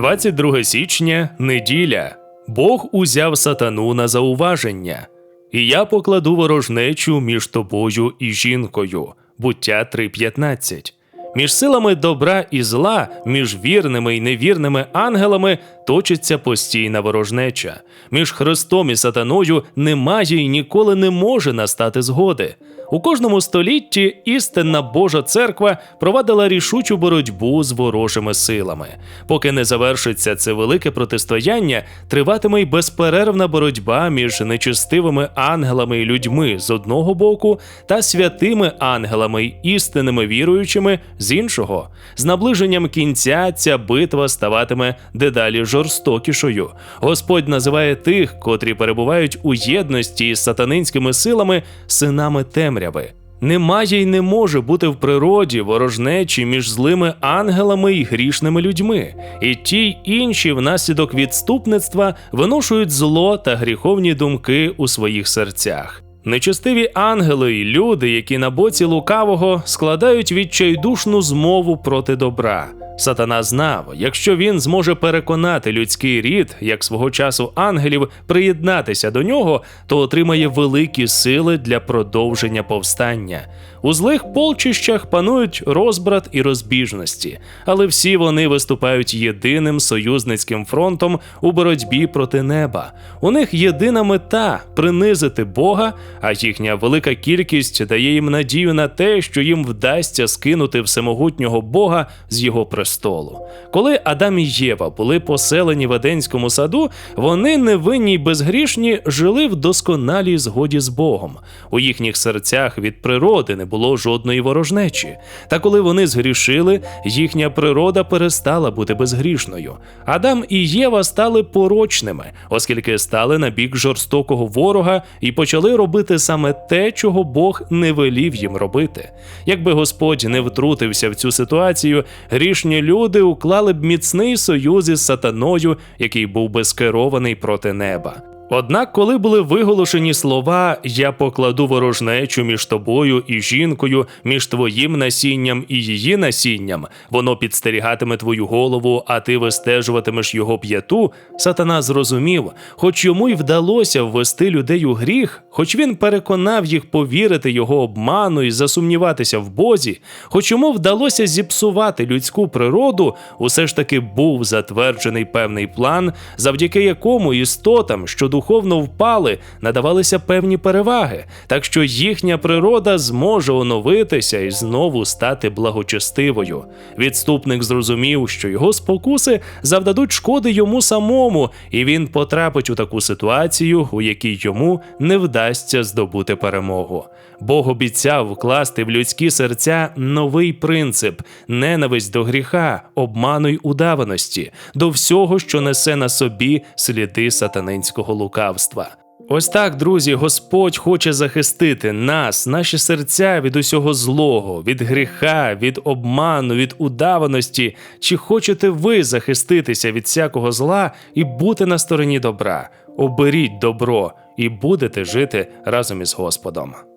22 січня неділя. Бог узяв сатану на зауваження. І я покладу ворожнечу між тобою і жінкою. Буття 3.15. Між силами добра і зла, між вірними і невірними ангелами точиться постійна ворожнеча. Між Христом і сатаною немає і ніколи не може настати згоди. У кожному столітті істинна Божа церква провадила рішучу боротьбу з ворожими силами. Поки не завершиться це велике протистояння, триватиме й безперервна боротьба між нечестивими ангелами і людьми з одного боку та святими ангелами й істинними віруючими з іншого. З наближенням кінця ця битва ставатиме дедалі жорстокішою. Господь називає тих, котрі перебувають у єдності із сатанинськими силами, синами темряви. Немає й не може бути в природі ворожнечі між злими ангелами і грішними людьми, і ті й інші внаслідок відступництва виношують зло та гріховні думки у своїх серцях. Нечестиві ангели й люди, які на боці лукавого складають відчайдушну змову проти добра. Сатана знав, якщо він зможе переконати людський рід, як свого часу ангелів, приєднатися до нього, то отримає великі сили для продовження повстання. У злих полчищах панують розбрат і розбіжності, але всі вони виступають єдиним союзницьким фронтом у боротьбі проти неба. У них єдина мета принизити Бога, а їхня велика кількість дає їм надію на те, що їм вдасться скинути всемогутнього Бога з його престолу. Коли Адам і Єва були поселені в Еденському саду, вони невинні й безгрішні жили в досконалій згоді з Богом. У їхніх серцях від природи не було жодної ворожнечі. Та коли вони згрішили, їхня природа перестала бути безгрішною. Адам і Єва стали порочними, оскільки стали на бік жорстокого ворога і почали робити саме те, чого Бог не велів їм робити. Якби Господь не втрутився в цю ситуацію, грішні люди уклали б міцний союз із сатаною, який був би скерований проти неба. Однак, коли були виголошені слова Я покладу ворожнечу між тобою і жінкою, між твоїм насінням і її насінням, воно підстерігатиме твою голову, а ти вистежуватимеш його п'яту, сатана зрозумів, хоч йому й вдалося ввести людей у гріх, хоч він переконав їх повірити його обману і засумніватися в Бозі, хоч йому вдалося зіпсувати людську природу, усе ж таки був затверджений певний план, завдяки якому істотам, що духовно впали, надавалися певні переваги, так що їхня природа зможе оновитися і знову стати благочестивою. Відступник зрозумів, що його спокуси завдадуть шкоди йому самому, і він потрапить у таку ситуацію, у якій йому не вдасться здобути перемогу. Бог обіцяв вкласти в людські серця новий принцип ненависть до гріха, обману й удаваності, до всього, що несе на собі сліди сатанинського лукавства. Ось так, друзі, Господь хоче захистити нас, наші серця від усього злого, від гріха, від обману, від удаваності. Чи хочете ви захиститися від всякого зла і бути на стороні добра? Оберіть добро і будете жити разом із Господом.